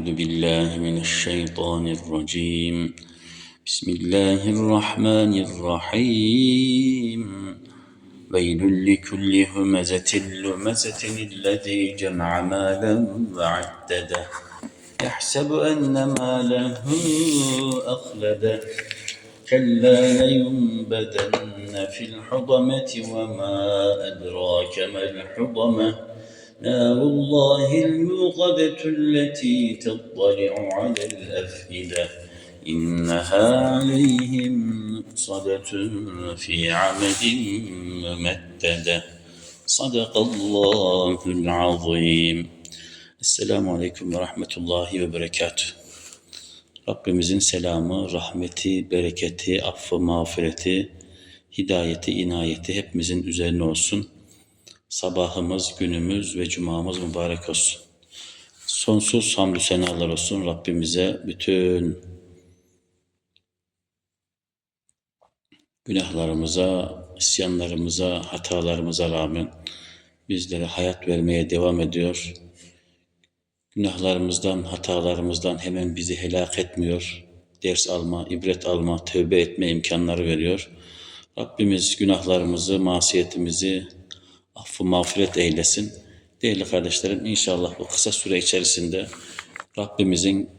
أعوذ بالله من الشيطان الرجيم. بسم الله الرحمن الرحيم. ويل لكل همزة لمزة الذي جمع مالا وعدده. يحسب أن ماله أخلده. كلا لينبذن في الحطمة وما أدراك ما الحطمة. نار الله الموقدة التي تطلع على الأفئدة إنها عليهم مؤصدة في عمد ممددة صدق الله العظيم Esselamu Aleyküm ve Rahmetullahi ve Berekatuhu. Rabbimizin selamı, rahmeti, bereketi, affı, mağfireti, hidayeti, inayeti hepimizin üzerine olsun. Sabahımız, günümüz ve cumamız mübarek olsun. Sonsuz hamdü senalar olsun Rabbimize bütün günahlarımıza, isyanlarımıza, hatalarımıza rağmen bizlere hayat vermeye devam ediyor. Günahlarımızdan, hatalarımızdan hemen bizi helak etmiyor. Ders alma, ibret alma, tövbe etme imkanları veriyor. Rabbimiz günahlarımızı, masiyetimizi affı mağfiret eylesin. Değerli kardeşlerim inşallah bu kısa süre içerisinde Rabbimizin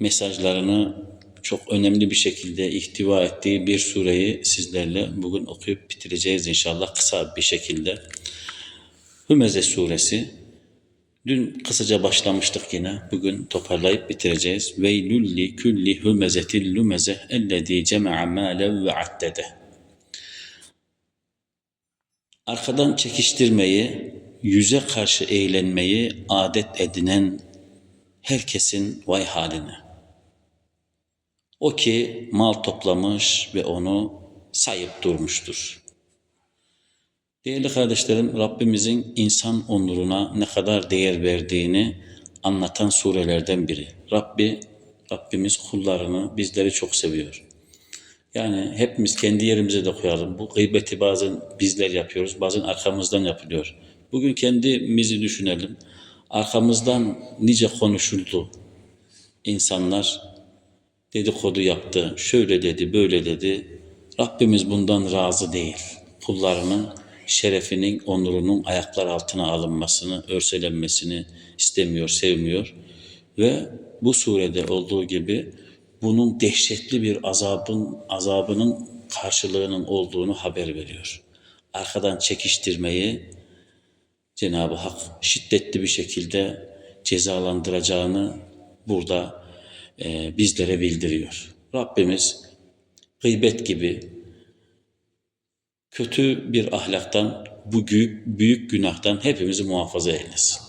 mesajlarını çok önemli bir şekilde ihtiva ettiği bir sureyi sizlerle bugün okuyup bitireceğiz inşallah kısa bir şekilde. Hümeze suresi. Dün kısaca başlamıştık yine. Bugün toparlayıp bitireceğiz. Veylül li külli hümezetil lümeze ellezî cema'a mâlen ve addede. Arkadan çekiştirmeyi, yüze karşı eğlenmeyi adet edinen herkesin vay haline. O ki mal toplamış ve onu sayıp durmuştur. Değerli kardeşlerim, Rabbimizin insan onuruna ne kadar değer verdiğini anlatan surelerden biri. Rabbi, Rabbimiz kullarını, bizleri çok seviyor. Yani hepimiz kendi yerimize de koyalım. Bu gıybeti bazen bizler yapıyoruz, bazen arkamızdan yapılıyor. Bugün kendimizi düşünelim. Arkamızdan nice konuşuldu. İnsanlar dedikodu yaptı, şöyle dedi, böyle dedi. Rabbimiz bundan razı değil. Kullarının şerefinin, onurunun ayaklar altına alınmasını, örselenmesini istemiyor, sevmiyor. Ve bu surede olduğu gibi bunun dehşetli bir azabın azabının karşılığının olduğunu haber veriyor. Arkadan çekiştirmeyi Cenab-ı Hak şiddetli bir şekilde cezalandıracağını burada e, bizlere bildiriyor. Rabbimiz gıybet gibi kötü bir ahlaktan, bu büyük, büyük günahtan hepimizi muhafaza eylesin.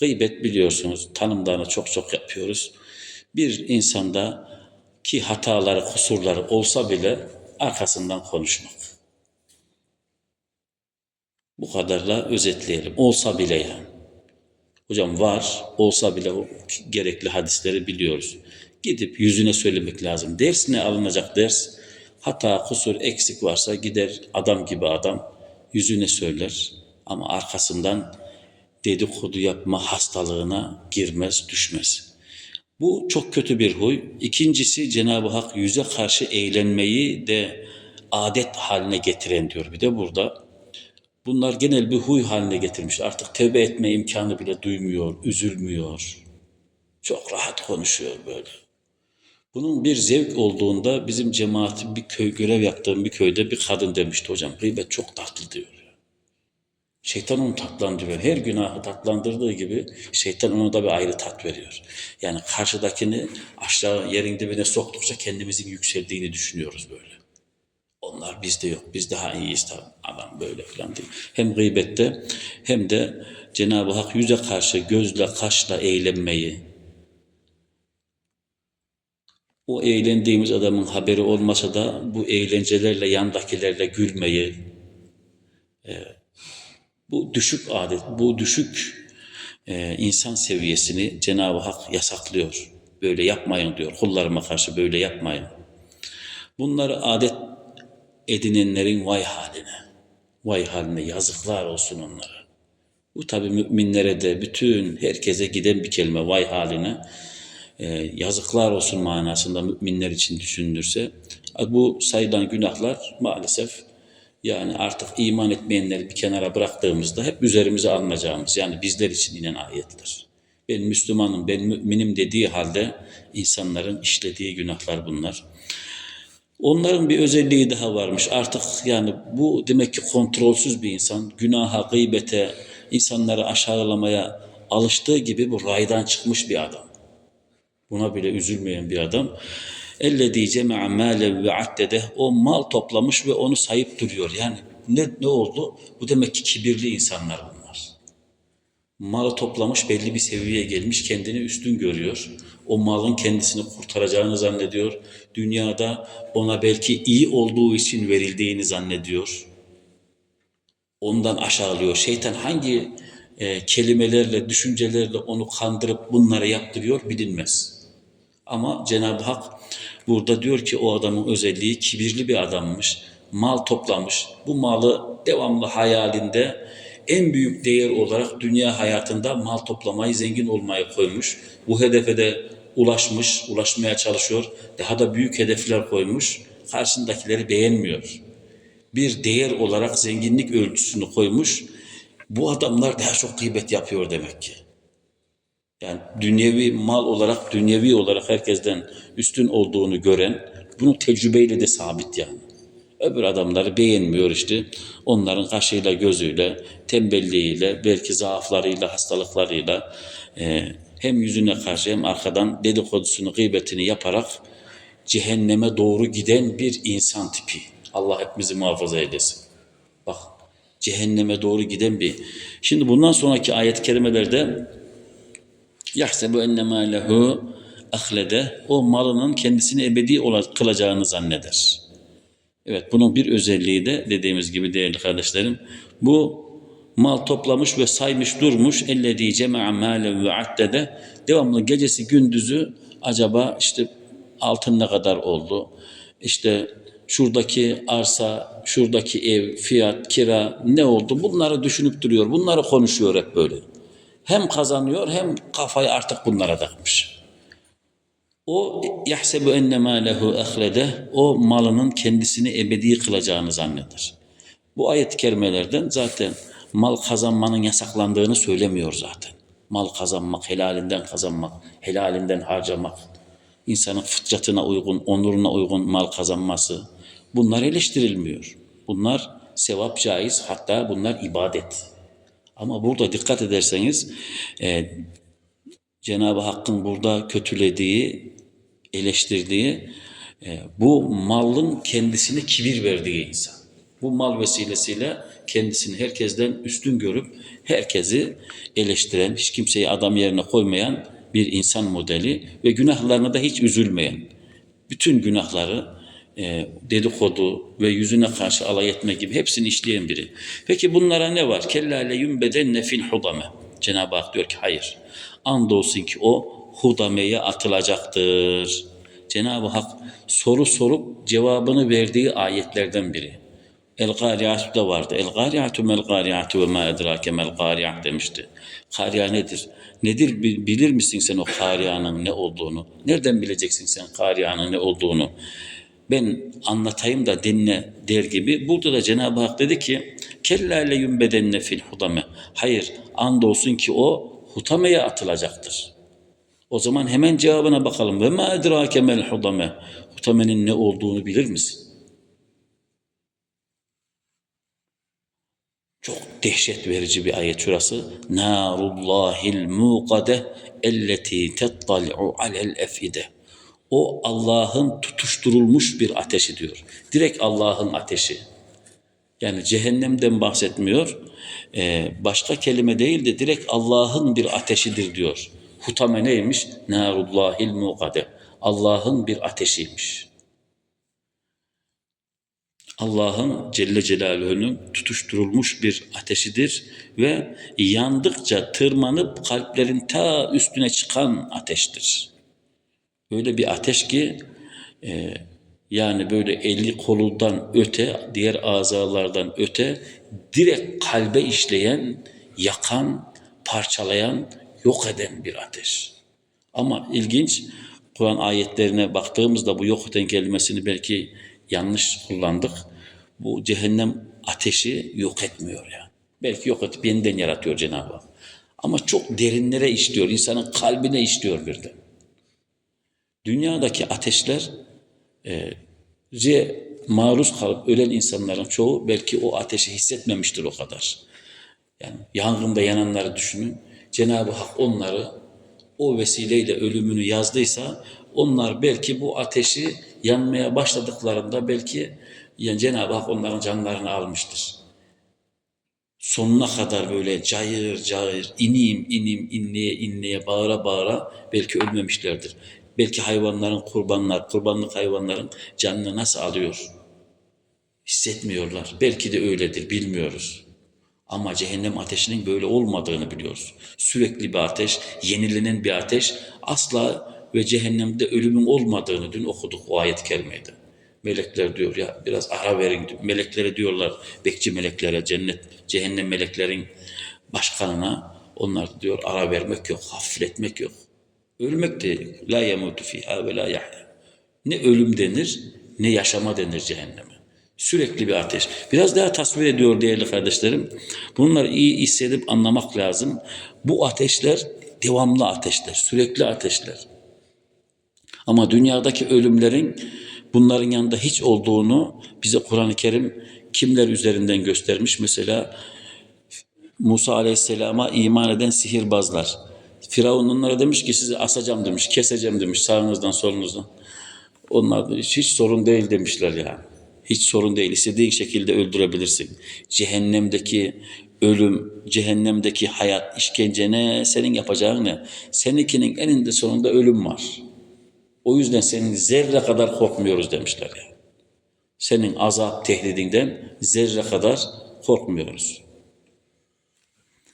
Gıybet biliyorsunuz tanımlarını çok çok yapıyoruz. Bir insanda ki hataları, kusurları olsa bile arkasından konuşmak. Bu kadarla özetleyelim. Olsa bile yani. Hocam var, olsa bile o gerekli hadisleri biliyoruz. Gidip yüzüne söylemek lazım. Ders ne alınacak ders? Hata, kusur, eksik varsa gider adam gibi adam yüzüne söyler. Ama arkasından dedikodu yapma hastalığına girmez, düşmez. Bu çok kötü bir huy. İkincisi Cenab-ı Hak yüze karşı eğlenmeyi de adet haline getiren diyor. Bir de burada bunlar genel bir huy haline getirmiş. Artık tövbe etme imkanı bile duymuyor, üzülmüyor. Çok rahat konuşuyor böyle. Bunun bir zevk olduğunda bizim cemaatin bir köy görev yaptığım bir köyde bir kadın demişti hocam gıybet çok tatlı diyor. Şeytan onu tatlandırıyor. Her günahı tatlandırdığı gibi şeytan ona da bir ayrı tat veriyor. Yani karşıdakini aşağı yerin dibine soktukça kendimizin yükseldiğini düşünüyoruz böyle. Onlar bizde yok. Biz daha iyiyiz tabii. Adam böyle falan değil. Hem gıybette hem de Cenab-ı Hak yüze karşı gözle, kaşla eğlenmeyi, o eğlendiğimiz adamın haberi olmasa da bu eğlencelerle yandakilerle gülmeyi, e, bu düşük adet, bu düşük e, insan seviyesini Cenab-ı Hak yasaklıyor. Böyle yapmayın diyor. Kullarıma karşı böyle yapmayın. Bunları adet edinenlerin vay haline, vay haline yazıklar olsun onlara. Bu tabi müminlere de bütün herkese giden bir kelime vay haline. Ee, yazıklar olsun manasında müminler için düşünülürse bu sayılan günahlar maalesef yani artık iman etmeyenleri bir kenara bıraktığımızda hep üzerimize alınacağımız yani bizler için inen ayetler. Ben Müslümanım, ben müminim dediği halde insanların işlediği günahlar bunlar. Onların bir özelliği daha varmış. Artık yani bu demek ki kontrolsüz bir insan. Günaha, gıybete, insanları aşağılamaya alıştığı gibi bu raydan çıkmış bir adam. Buna bile üzülmeyen bir adam. Ellezî cema'a mâlen ve addede o mal toplamış ve onu sayıp duruyor. Yani ne, ne oldu? Bu demek ki kibirli insanlar bunlar. Malı toplamış belli bir seviyeye gelmiş kendini üstün görüyor. O malın kendisini kurtaracağını zannediyor. Dünyada ona belki iyi olduğu için verildiğini zannediyor. Ondan aşağılıyor. Şeytan hangi e, kelimelerle, düşüncelerle onu kandırıp bunları yaptırıyor bilinmez. Ama Cenab-ı Hak burada diyor ki o adamın özelliği kibirli bir adammış. Mal toplamış. Bu malı devamlı hayalinde en büyük değer olarak dünya hayatında mal toplamayı, zengin olmayı koymuş. Bu hedefe de ulaşmış, ulaşmaya çalışıyor. Daha da büyük hedefler koymuş. Karşındakileri beğenmiyor. Bir değer olarak zenginlik ölçüsünü koymuş. Bu adamlar daha çok gıybet yapıyor demek ki. Yani dünyevi mal olarak, dünyevi olarak herkesten üstün olduğunu gören, bunu tecrübeyle de sabit yani. Öbür adamları beğenmiyor işte. Onların kaşıyla, gözüyle, tembelliğiyle, belki zaaflarıyla, hastalıklarıyla e, hem yüzüne karşı hem arkadan dedikodusunu, gıybetini yaparak cehenneme doğru giden bir insan tipi. Allah hepimizi muhafaza eylesin. Bak cehenneme doğru giden bir. Şimdi bundan sonraki ayet-i kerimelerde yahsebu ennemâ lehu ahlede o malının kendisini ebedi kılacağını zanneder. Evet bunun bir özelliği de dediğimiz gibi değerli kardeşlerim bu mal toplamış ve saymış durmuş ellezî cema'a mâlen ve addede devamlı gecesi gündüzü acaba işte altın ne kadar oldu? İşte şuradaki arsa, şuradaki ev, fiyat, kira ne oldu? Bunları düşünüp duruyor. Bunları konuşuyor hep böyle. Hem kazanıyor hem kafayı artık bunlara takmış. O yahsebu enne mâlehu ahlede o malının kendisini ebedi kılacağını zanneder. Bu ayet-i zaten mal kazanmanın yasaklandığını söylemiyor zaten. Mal kazanmak, helalinden kazanmak, helalinden harcamak, insanın fıtratına uygun, onuruna uygun mal kazanması bunlar eleştirilmiyor. Bunlar sevap caiz hatta bunlar ibadet. Ama burada dikkat ederseniz e, Cenab-ı Hakk'ın burada kötülediği, eleştirdiği e, bu malın kendisine kibir verdiği insan. Bu mal vesilesiyle kendisini herkesten üstün görüp herkesi eleştiren, hiç kimseyi adam yerine koymayan bir insan modeli ve günahlarına da hiç üzülmeyen. Bütün günahları dedikodu ve yüzüne karşı alay etme gibi hepsini işleyen biri. Peki bunlara ne var? Kellale yumbedenne fil hudame. Cenab-ı Hak diyor ki hayır. Andolsun ki o hudameye atılacaktır. Cenab-ı Hak soru sorup cevabını verdiği ayetlerden biri. El Gari'atu da vardı. El Gari'atu mel Gari'atu ve ma edrake mel Gari'at demişti. Kariya nedir? Nedir bilir misin sen o Kariya'nın ne olduğunu? Nereden bileceksin sen Kariya'nın ne olduğunu? Ben anlatayım da dinle der gibi. Burada da Cenab-ı Hak dedi ki kellâle yumbedenne fil hudame. Hayır andolsun ki o hutameye atılacaktır. O zaman hemen cevabına bakalım. Ve ma edrake mel hudame. Hutamenin ne olduğunu bilir misin? Çok dehşet verici bir ayet şurası. Narullahil muqade elleti tettali'u alel efide. O Allah'ın tutuşturulmuş bir ateşi diyor. Direkt Allah'ın ateşi. Yani cehennemden bahsetmiyor. Ee, başka kelime değil de direkt Allah'ın bir ateşidir diyor. Hutame neymiş? Narullahil muqade. Allah'ın bir ateşiymiş. Allah'ın Celle Celaluhu'nun tutuşturulmuş bir ateşidir ve yandıkça tırmanıp kalplerin ta üstüne çıkan ateştir. Öyle bir ateş ki e, yani böyle eli kolundan öte, diğer azalardan öte direkt kalbe işleyen yakan, parçalayan, yok eden bir ateş. Ama ilginç Kur'an ayetlerine baktığımızda bu yok eden kelimesini belki yanlış kullandık. Bu cehennem ateşi yok etmiyor yani. Belki yok etip yeniden yaratıyor Cenab-ı Hak. Ama çok derinlere işliyor, insanın kalbine işliyor birden. Dünyadaki ateşler e, maruz kalıp ölen insanların çoğu belki o ateşi hissetmemiştir o kadar. Yani yangında yananları düşünün. Cenab-ı Hak onları o vesileyle ölümünü yazdıysa onlar belki bu ateşi yanmaya başladıklarında belki yani Cenab-ı Hak onların canlarını almıştır. Sonuna kadar böyle cayır cayır inim inim inleye inleye bağıra bağıra belki ölmemişlerdir. Belki hayvanların kurbanlar, kurbanlık hayvanların canını nasıl alıyor? Hissetmiyorlar. Belki de öyledir, bilmiyoruz. Ama cehennem ateşinin böyle olmadığını biliyoruz. Sürekli bir ateş, yenilenen bir ateş. Asla ve cehennemde ölümün olmadığını dün okuduk o ayet-i kerimede. Melekler diyor ya biraz ara verin. Meleklere diyorlar, bekçi meleklere, cennet, cehennem meleklerin başkanına onlar diyor ara vermek yok, hafifletmek yok. Ölmek de la yemutu fiha ve la yahya. Ne ölüm denir ne yaşama denir cehenneme. Sürekli bir ateş. Biraz daha tasvir ediyor değerli kardeşlerim. Bunları iyi hissedip anlamak lazım. Bu ateşler devamlı ateşler, sürekli ateşler. Ama dünyadaki ölümlerin bunların yanında hiç olduğunu bize Kur'an-ı Kerim kimler üzerinden göstermiş? Mesela Musa Aleyhisselam'a iman eden sihirbazlar. Firavun onlara demiş ki sizi asacağım demiş, keseceğim demiş sağınızdan solunuzdan. Onlar da hiç, hiç sorun değil demişler yani. Hiç sorun değil. İstediğin şekilde öldürebilirsin. Cehennemdeki ölüm, cehennemdeki hayat, işkence ne, senin yapacağın ne? Seninkinin eninde sonunda ölüm var. O yüzden senin zerre kadar korkmuyoruz demişler yani. Senin azap tehdidinden zerre kadar korkmuyoruz.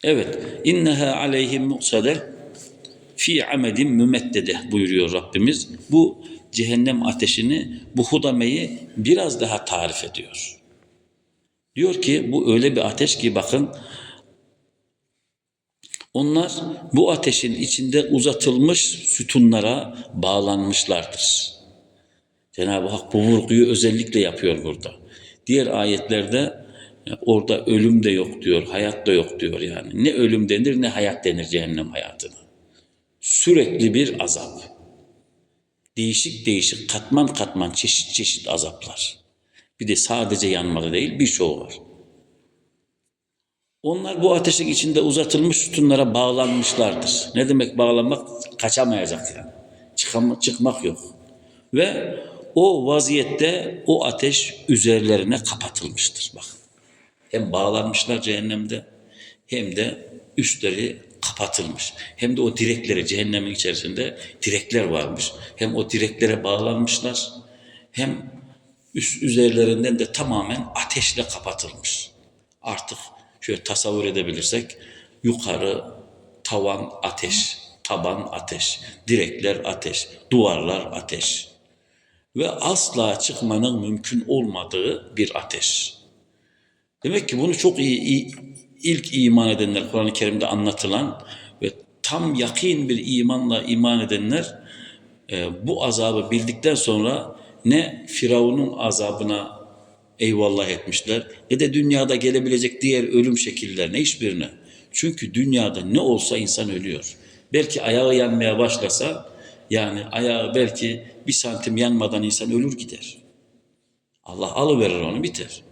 Evet. İnneha aleyhim muksade fi amedin mümeddede buyuruyor Rabbimiz. Bu cehennem ateşini, bu hudameyi biraz daha tarif ediyor. Diyor ki bu öyle bir ateş ki bakın onlar bu ateşin içinde uzatılmış sütunlara bağlanmışlardır. Cenab-ı Hak bu vurguyu özellikle yapıyor burada. Diğer ayetlerde orada ölüm de yok diyor, hayat da yok diyor yani. Ne ölüm denir ne hayat denir cehennem hayatına. Sürekli bir azap. Değişik değişik katman katman çeşit çeşit azaplar. Bir de sadece yanmalı değil birçoğu var. Onlar bu ateşin içinde uzatılmış sütunlara bağlanmışlardır. Ne demek bağlanmak? Kaçamayacak yani. Çıkama, çıkmak yok. Ve o vaziyette o ateş üzerlerine kapatılmıştır. Bakın. Hem bağlanmışlar cehennemde hem de üstleri kapatılmış. Hem de o direklere cehennemin içerisinde direkler varmış. Hem o direklere bağlanmışlar hem üst üzerlerinden de tamamen ateşle kapatılmış. Artık şöyle tasavvur edebilirsek yukarı tavan ateş, taban ateş, direkler ateş, duvarlar ateş ve asla çıkmanın mümkün olmadığı bir ateş. Demek ki bunu çok iyi, iyi ilk iman edenler Kur'an-ı Kerim'de anlatılan ve tam yakin bir imanla iman edenler e, bu azabı bildikten sonra ne Firavun'un azabına eyvallah etmişler ne de dünyada gelebilecek diğer ölüm şekillerine hiçbirine. Çünkü dünyada ne olsa insan ölüyor. Belki ayağı yanmaya başlasa yani ayağı belki bir santim yanmadan insan ölür gider. Allah alıverir onu biter.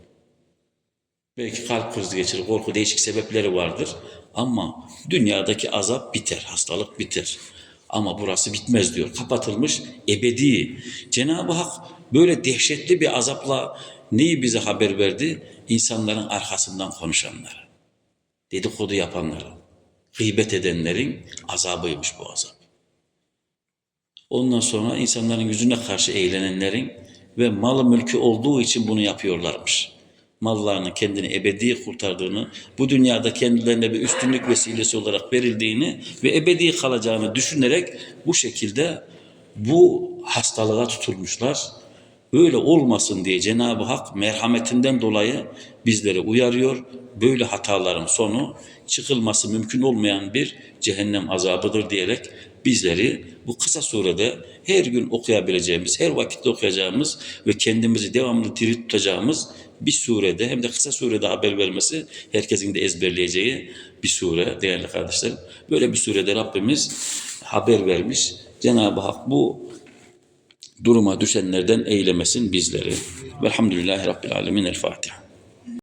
Belki kalp krizi geçirir, korku değişik sebepleri vardır. Ama dünyadaki azap biter, hastalık biter. Ama burası bitmez diyor. Kapatılmış ebedi. Cenab-ı Hak böyle dehşetli bir azapla neyi bize haber verdi? İnsanların arkasından konuşanlara. Dedikodu yapanlara. Gıybet edenlerin azabıymış bu azap. Ondan sonra insanların yüzüne karşı eğlenenlerin ve malı mülkü olduğu için bunu yapıyorlarmış mallarını kendini ebedi kurtardığını, bu dünyada kendilerine bir üstünlük vesilesi olarak verildiğini ve ebedi kalacağını düşünerek bu şekilde bu hastalığa tutulmuşlar Böyle olmasın diye Cenab-ı Hak merhametinden dolayı bizleri uyarıyor. Böyle hataların sonu çıkılması mümkün olmayan bir cehennem azabıdır diyerek bizleri bu kısa surede her gün okuyabileceğimiz, her vakitte okuyacağımız ve kendimizi devamlı diri tutacağımız bir surede hem de kısa surede haber vermesi herkesin de ezberleyeceği bir sure değerli kardeşlerim. Böyle bir surede Rabbimiz haber vermiş. Cenab-ı Hak bu duruma düşenlerden eylemesin bizleri. Velhamdülillahi Rabbil Alemin. El Fatiha.